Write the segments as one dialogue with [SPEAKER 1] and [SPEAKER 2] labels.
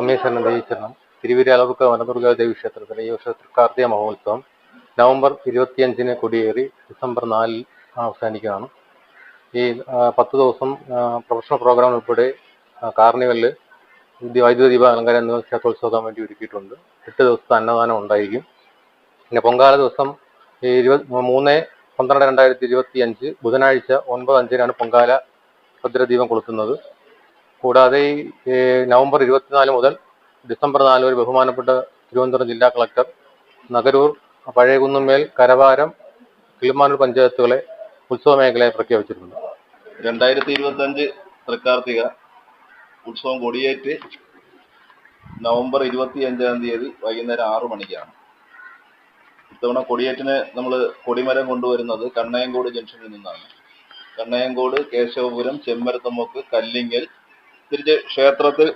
[SPEAKER 1] അമ്മേശ്വരൻ ദേവീശ്വരണം തിരുവിരാലവുക്ക വനദുർഗ ദേവി ക്ഷേത്രത്തിലെ ഈ വർഷത്തെ കാർത്തിക മഹോത്സവം നവംബർ ഇരുപത്തിയഞ്ചിന് കൊടിയേറി ഡിസംബർ നാലിൽ അവസാനിക്കുകയാണ്. ഈ പത്ത് ദിവസം പ്രൊഫഷണൽ പ്രോഗ്രാം ഉൾപ്പെടെ ദി- വൈദ്യുത ദീപ അലങ്കാരം എന്നിവ ക്ഷേത്രോത്സവം വേണ്ടി ഒരുക്കിയിട്ടുണ്ട്. എട്ട് ദിവസത്തെ അന്നദാനം ഉണ്ടായിരിക്കും. പിന്നെ പൊങ്കാല ദിവസം ഈ ഇരുപത് മൂന്ന് പന്ത്രണ്ട് രണ്ടായിരത്തി ഇരുപത്തി അഞ്ച് ബുധനാഴ്ച ഒൻപത് അഞ്ചിനാണ് പൊങ്കാല ഭദ്രദീപം കൊളുത്തുന്നത്. കൂടാതെ ഈ നവംബർ ഇരുപത്തിനാല് മുതൽ ഡിസംബർ നാല് വരെ ബഹുമാനപ്പെട്ട തിരുവനന്തപുരം ജില്ലാ കളക്ടർ നഗരൂർ പഴയകുന്നുമേൽ കരവാരം കിളിമാനൂർ പഞ്ചായത്തുകളെ ഉത്സവ മേഖലയായി പ്രഖ്യാപിച്ചിട്ടുണ്ട്.
[SPEAKER 2] രണ്ടായിരത്തി ഇരുപത്തി അഞ്ച് തൃക്കാർത്തിക ഉത്സവം കൊടിയേറ്റ് നവംബർ ഇരുപത്തി അഞ്ചാം തീയതി വൈകുന്നേരം ആറു മണിക്കാണ്. ഇത്തവണ കൊടിയേറ്റിന് നമ്മൾ കൊടിമരം കൊണ്ടുവരുന്നത് കണ്ണയങ്കോട് ജംഗ്ഷനിൽ നിന്നാണ്. കണ്ണയങ്കോട് കേശവപുരം ചെമ്മരത്തമ്മക്ക് കല്ലിങ്ങൽ തിരിച്ച് ക്ഷേത്രത്തിൽ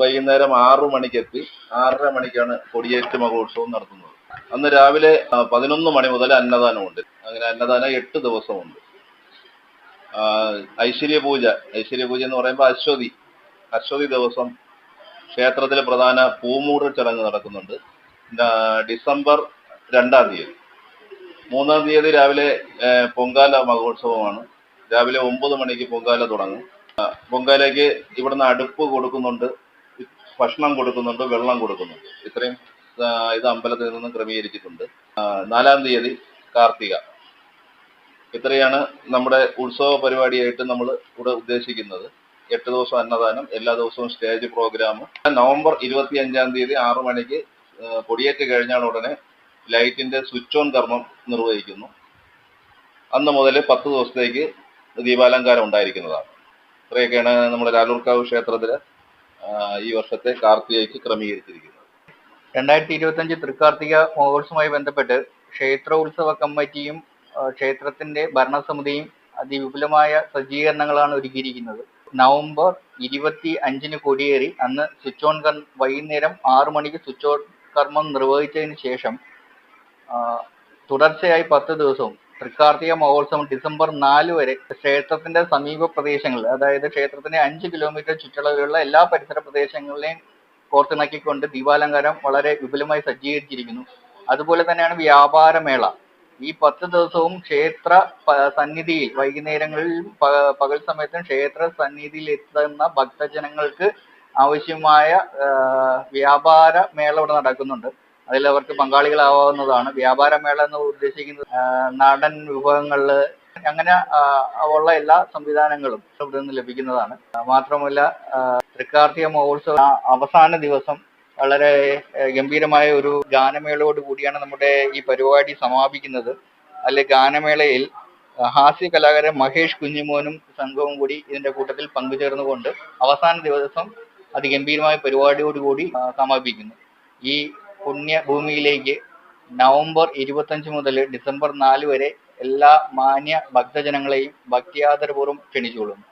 [SPEAKER 2] വൈകുന്നേരം ആറു മണിക്കെത്തി. ആറര മണിക്കാണ് കൊടിയേറ്റ് മഹോത്സവം നടത്തുന്നത്. അന്ന് രാവിലെ പതിനൊന്ന് മണി മുതൽ അന്നദാനമുണ്ട്. അങ്ങനെ അന്നദാനം എട്ട് ദിവസമുണ്ട്. ഐശ്വര്യ പൂജ. ഐശ്വര്യ പൂജ എന്ന് പറയുമ്പോൾ അശ്വതി. അശ്വതി ദിവസം ക്ഷേത്രത്തിലെ പ്രധാന പൂമൂടൽ ചടങ്ങ് നടക്കുന്നുണ്ട്. ഡിസംബർ രണ്ടാം തീയതി. മൂന്നാം തീയതി രാവിലെ പൊങ്കാല മഹോത്സവമാണ്. രാവിലെ ഒമ്പത് മണിക്ക് പൊങ്കാല തുടങ്ങും. പൊങ്കാലയ്ക്ക് ഇവിടുന്ന് അടുപ്പ് കൊടുക്കുന്നുണ്ട് ഭക്ഷണം കൊടുക്കുന്നുണ്ട് വെള്ളം കൊടുക്കുന്നുണ്ട്. ഇത്രയും ഇത് അമ്പലത്തിൽ നിന്നും ക്രമീകരിച്ചിട്ടുണ്ട്. നാലാം തീയതി കാർത്തിക. ഇത്രയാണ് നമ്മുടെ ഉത്സവ പരിപാടിയായിട്ട് നമ്മൾ ഇവിടെ ഉദ്ദേശിക്കുന്നത്. എട്ട് ദിവസം അന്നദാനം എല്ലാ ദിവസവും സ്റ്റേജ് പ്രോഗ്രാം. നവംബർ ഇരുപത്തി അഞ്ചാം തീയതി ആറു മണിക്ക് പൊടിയേറ്റ് കഴിഞ്ഞാൽ ഉടനെ ലൈറ്റിന്റെ സ്വിച്ച് ഓൺ കർമ്മം നിർവഹിക്കുന്നു. അന്ന് മുതൽ പത്ത് ദിവസത്തേക്ക് ദീപാലങ്കാരം ഉണ്ടായിരിക്കുന്നതാണ്. ഇത്രയൊക്കെയാണ് നമ്മുടെ ലാലൂർക്കാവ് ക്ഷേത്രത്തിൽ ആ, ഈ വർഷത്തെ കാർത്തികയ്ക്ക് ക്രമീകരിച്ചിരിക്കുന്നത്.
[SPEAKER 3] രണ്ടായിരത്തി ഇരുപത്തി അഞ്ച് തൃക്കാർത്തിക മഹോത്സവമായി ബന്ധപ്പെട്ട് ക്ഷേത്ര ഉത്സവ കമ്മിറ്റിയും ക്ഷേത്രത്തിന്റെ ഭരണസമിതിയും അതിവിപുലമായ സജ്ജീകരണങ്ങളാണ് ഒരുക്കിയിരിക്കുന്നത്. നവംബർ ഇരുപത്തി അഞ്ചിന് കൊടിയേറി അന്ന് സ്വിച്ച് ഓൺ കർ വൈകുന്നേരം ആറു മണിക്ക് സ്വിച്ച് ഓൺ കർമ്മം നിർവഹിച്ചതിന് ശേഷം തുടർച്ചയായി പത്ത് ദിവസവും തൃക്കാർത്തിക മഹോത്സവം ഡിസംബർ നാല് വരെ ക്ഷേത്രത്തിന്റെ സമീപ പ്രദേശങ്ങളിൽ അതായത് ക്ഷേത്രത്തിന്റെ അഞ്ച് കിലോമീറ്റർ ചുറ്റളവിലുള്ള എല്ലാ പരിസര പ്രദേശങ്ങളിലെയും കോർത്തിണക്കിക്കൊണ്ട് ദീപാലങ്കാരം വളരെ വിപുലമായി സജ്ജീകരിച്ചിരിക്കുന്നു. അതുപോലെ തന്നെയാണ് വ്യാപാരമേള. ഈ പത്ത് ദിവസവും ക്ഷേത്ര സന്നിധിയിൽ വൈകുന്നേരങ്ങളിൽ പകൽ സമയത്തും ക്ഷേത്ര സന്നിധിയിൽ എത്തുന്ന ഭക്തജനങ്ങൾക്ക് ആവശ്യമായ വ്യാപാര മേള ഇവിടെ നടക്കുന്നുണ്ട്. അതിൽ അവർക്ക് പങ്കാളികളാവാവുന്നതാണ്. വ്യാപാരമേള എന്ന് ഉദ്ദേശിക്കുന്നത് നാടൻ വിഭവങ്ങളിൽ അങ്ങനെ ഉള്ള എല്ലാ സംവിധാനങ്ങളും ഇവിടെ നിന്ന് ലഭിക്കുന്നതാണ്. മാത്രമല്ല തൃക്കാർത്തിക മഹോത്സവ അവസാന ദിവസം വളരെ ഗംഭീരമായ ഒരു ഗാനമേളയോട് കൂടിയാണ് നമ്മുടെ ഈ പരിപാടി സമാപിക്കുന്നത്. അല്ലെ ഗാനമേളയിൽ ഹാസ്യ കലാകാരൻ മഹേഷ് കുഞ്ഞിമോനും സംഘവും കൂടി ഇതിന്റെ കൂട്ടത്തിൽ പങ്കുചേർന്നുകൊണ്ട് അവസാന ദിവസം അതിഗംഭീരമായ പരിപാടിയോടുകൂടി സമാപിക്കുന്നു. ഈ പുണ്യ ഭൂമിയിലേക്ക് നവംബർ ഇരുപത്തഞ്ച് മുതൽ ഡിസംബർ നാല് വരെ എല്ലാ മാന്യ ഭക്തജനങ്ങളെയും ഭക്തിയാദരപൂർവം ക്ഷണിച്ചുകൊള്ളുന്നു.